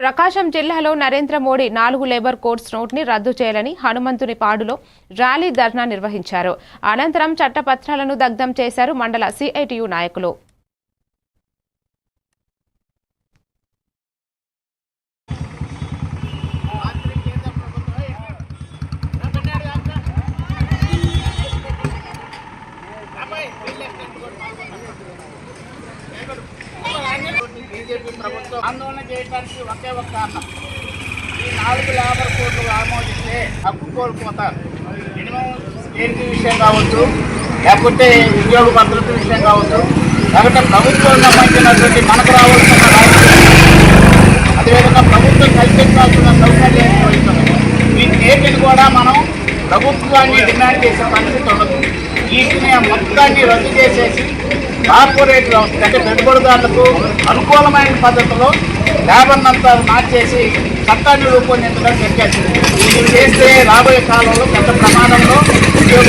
ప్రకాశం జిల్లాలో నరేంద్ర మోడీ నాలుగు labour codes నోట్ని రద్దు చేయాలని హనుమంతుని పాడులో ర్యాలీ ధర్నా నిర్వహించారు. అనంతరం చట్టపత్రాలను దగ్ధం చేశారు మండల సిఐటియు నాయకులు. బీజేపీ ప్రభుత్వం ఆందోళన చేయడానికి ఒకే ఒక కారణం. ఈ నాలుగు లేబర్ కోడ్లు ఆమోదిస్తే హక్కు కోల్పోతారు. మినిమం ఏంటి విషయం కావచ్చు లేకపోతే ఉద్యోగ భద్రత విషయం కావచ్చు. లేకపోతే ప్రభుత్వం సంబంధించినటువంటి మనకు రావాల్సిన అదేవిధంగా ప్రభుత్వం కల్పించాల్సిన సౌకర్యాలు కోరుతున్నాయి వీటిని కూడా మనం ప్రభుత్వాన్ని డిమాండ్ చేసే పరిస్థితి ఉండదు. వీటిని మొత్తాన్ని రద్దు చేసేసి కార్పొరేట్ వ్యవస్థ అంటే పెట్టుబడిదారులకు అనుకూలమైన పద్ధతిలో లేబర్ అంతా మార్చేసి చట్టాన్ని రూపొందించడం జరిగేది. ఇది చేస్తే రాబోయే కాలంలో పెద్ద ప్రమాదంలో ఉద్యోగ